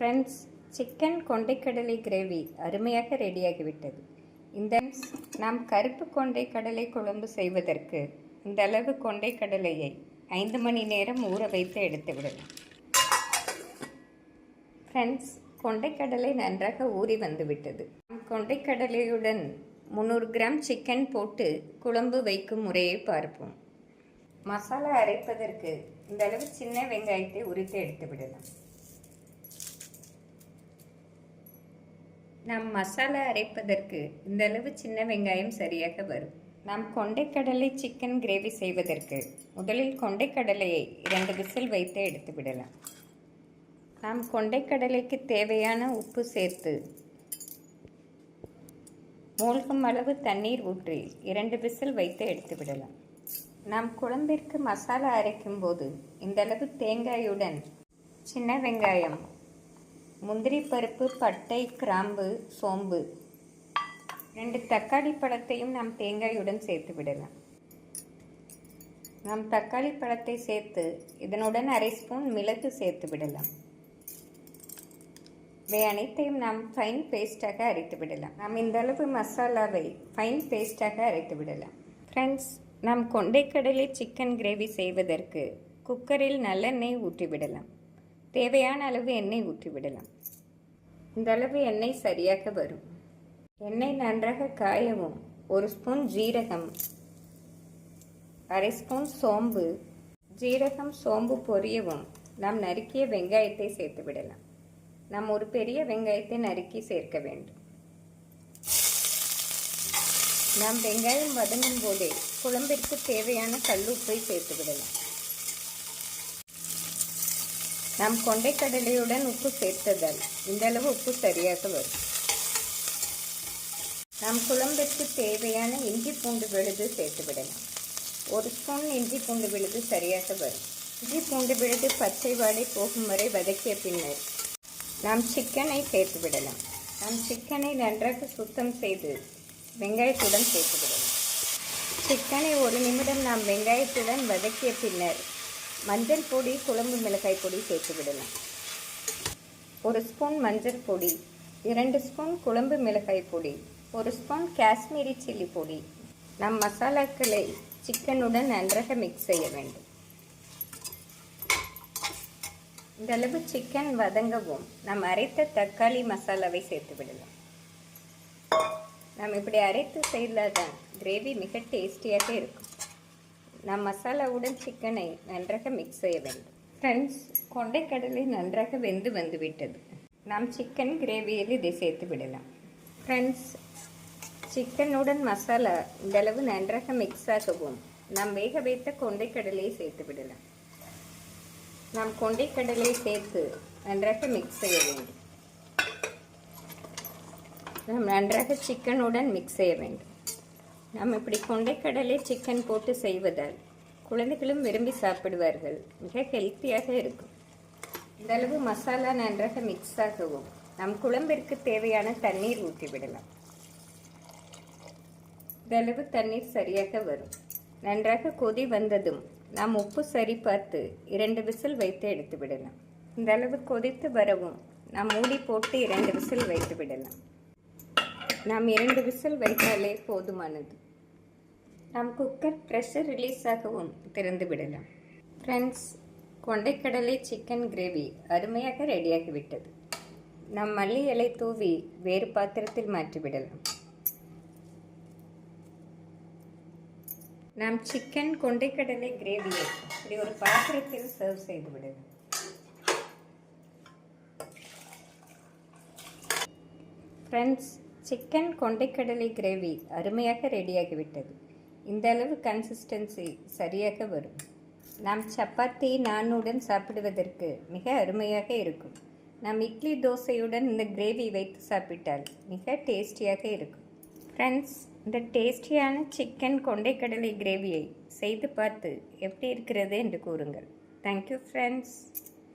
Friends chicken கொண்டைக்கடலை gravy அருமையாக ரெடியாகிவிட்டது. இந்த நாம் கருப்பு கொண்டை கடலை குழம்பு செய்வதற்கு இந்த அளவு கொண்டை கடலையை ஐந்து மணி நேரம் ஊற வைத்து எடுத்து விடலாம். ஃப்ரெண்ட்ஸ் கொண்டைக்கடலை நன்றாக ஊறி வந்துவிட்டது. கொண்டைக்கடலையுடன் முந்நூறு கிராம் சிக்கன் போட்டு குழம்பு வைக்கும் முறையை பார்ப்போம். மசாலா அரைப்பதற்கு இந்த அளவு சின்ன வெங்காயத்தை உரித்து எடுத்து விடலாம். நாம் மசாலா அரைப்பதற்கு இந்த அளவு சின்ன வெங்காயம் சரியாக வரும். நாம் கொண்டைக்கடலை சிக்கன் கிரேவி செய்வதற்கு முதலில் கொண்டைக்கடலையை இரண்டு விசில் வைத்து எடுத்து விடலாம். நாம் கொண்டைக்கடலைக்கு தேவையான உப்பு சேர்த்து மூழ்கும் அளவு தண்ணீர் ஊற்றி இரண்டு விசில் வைத்து எடுத்து விடலாம். நாம் குழம்பிற்கு மசாலா அரைக்கும் போது இந்த அளவு தேங்காயுடன் சின்ன வெங்காயம் முந்திரி பருப்பு பட்டை கிராம்பு சோம்பு. ரெண்டு தக்காளி பழத்தையும் நாம் தேங்காயுடன் சேர்த்து விடலாம். நாம் தக்காளி பழத்தை சேர்த்து இதனுடன் அரை ஸ்பூன் மிளகு சேர்த்து விடலாம். இவை அனைத்தையும் நாம் ஃபைன் பேஸ்டாக அரைத்து விடலாம். நாம் இந்த அளவு மசாலாவை ஃபைன் பேஸ்டாக அரைத்து விடலாம். ஃப்ரெண்ட்ஸ் நாம் கொண்டைக்கடலை சிக்கன் கிரேவி செய்வதற்கு குக்கரில் நல்லெண்ணெய் ஊற்றிவிடலாம். தேவையான அளவு எண்ணெய் ஊற்றி விடலாம் இந்த அளவு எண்ணெய் சரியாக வரும். எண்ணெய் நன்றாக காயவும். ஒரு ஸ்பூன் ஜீரகம் அரை ஸ்பூன் சோம்பு. ஜீரகம் சோம்பு பொரியவும். நாம் நறுக்கிய வெங்காயத்தை சேர்த்து விடலாம். நாம் ஒரு பெரிய வெங்காயத்தை நறுக்கி சேர்க்க வேண்டும். நாம் வெங்காயம் வதங்கும் போதே குழம்பிற்கு தேவையான கல்லுப்பை சேர்த்து விடலாம். நாம் கொண்டைக்கடலையுடன் உப்பு சேர்த்ததால் இந்த அளவு உப்பு சரியாக வரும். நாம் குழம்பிற்கு தேவையான இஞ்சி பூண்டு விழுது சேர்த்து விடலாம். ஒரு ஸ்பூன் இஞ்சி பூண்டு விழுது சரியாக வரும். இஞ்சி பூண்டு விழுது பச்சை வாடை போகும் வரை வதக்கிய பின்னர் நாம் சிக்கனை சேர்த்து விடலாம். நாம் சிக்கனை நன்றாக சுத்தம் செய்து வெங்காயத்துடன் சேர்த்து விடலாம். சிக்கனை ஒரு நிமிடம் நாம் வெங்காயத்துடன் வதக்கிய பின்னர் மஞ்சள் பொடி குழம்பு மிளகாய் பொடி சேர்த்து விடலாம் ஒரு ஸ்பூன் மஞ்சள் பொடி இரண்டு ஸ்பூன் குழம்பு மிளகாய் பொடி ஒரு ஸ்பூன் காஷ்மீரி சில்லி பொடி. நம் மசாலாக்களை சிக்கனுடன் நன்றாக மிக்ஸ் செய்ய வேண்டும். இந்த அளவு சிக்கன் வதங்கவும் நாம் அரைத்த தக்காளி மசாலாவை சேர்த்து விடலாம் நாம் இப்படி அரைத்து செய்தால் தான் கிரேவி மிக டேஸ்டியாக இருக்கும். நாம் மசாலாவுடன் சிக்கனை நன்றாக மிக்ஸ் செய்ய வேண்டும். ஃப்ரெண்ட்ஸ் கொண்டைக்கடலை நன்றாக வெந்து வந்துவிட்டது. நாம் சிக்கன் கிரேவியில் இதை சேர்த்து விடலாம். ஃப்ரெண்ட்ஸ் சிக்கனுடன் மசாலா இந்தளவு நன்றாக மிக்ஸ் ஆகவும் நாம் வேக வைத்த கொண்டைக்கடலையை சேர்த்து விடலாம். நாம் கொண்டைக்கடலை சேர்த்து நன்றாக மிக்ஸ் செய்ய வேண்டும். நாம் நன்றாக சிக்கனுடன் மிக்ஸ் செய்ய வேண்டும். நாம் இப்படி கொண்டைக்கடலை சிக்கன் போட்டு செய்வதால் குழந்தைகளும் விரும்பி சாப்பிடுவார்கள். மிக ஹெல்த்தியாக இருக்கும். இந்த அளவு மசாலா நன்றாக மிக்ஸ் ஆகவும் நம் குழம்பிற்கு தேவையான தண்ணீர் ஊற்றிவிடலாம். இந்தளவு இந்த அளவு தண்ணீர் சரியாக வரும். நன்றாக கொதி வந்ததும் நாம் உப்பு சரி பார்த்து இரண்டு விசில் வைத்து எடுத்து விடலாம் இந்த அளவு கொதித்து வரவும் நாம் மூடி போட்டு இரண்டு விசில் வைத்து விடலாம் நாம் இரண்டு விசில் வைத்தாலே போதுமானது. நாம் குக்கர் ப்ரெஷர் ரிலீஸ் ஆகவும் திறந்து விடலாம். ஃப்ரெண்ட்ஸ் கொண்டைக்கடலை சிக்கன் கிரேவி அருமையாக ரெடியாகிவிட்டது நாம் மல்லி இலை தூவி வேறு பாத்திரத்தில் மாற்றிவிடலாம் நாம் சிக்கன் கொண்டைக்கடலை கிரேவியை இப்படி ஒரு பாத்திரத்தில் சர்வ் செய்து விடலாம். ஃப்ரெண்ட்ஸ் சிக்கன் கொண்டைக்கடலை கிரேவி அருமையாக ரெடியாகிவிட்டது. இந்த அளவு கன்சிஸ்டன்சி சரியாக வரும். நாம் சப்பாத்தி நானுடன் சாப்பிடுவதற்கு மிக அருமையாக இருக்கும். நாம் இட்லி தோசையுடன் இந்த கிரேவி வைத்து சாப்பிட்டால் மிக டேஸ்டியாக இருக்கும். ஃப்ரெண்ட்ஸ் இந்த டேஸ்டியான சிக்கன் கொண்டைக்கடலை கிரேவியை செய்து பார்த்து எப்படி இருக்கிறது என்று கூறுங்கள். Thank you friends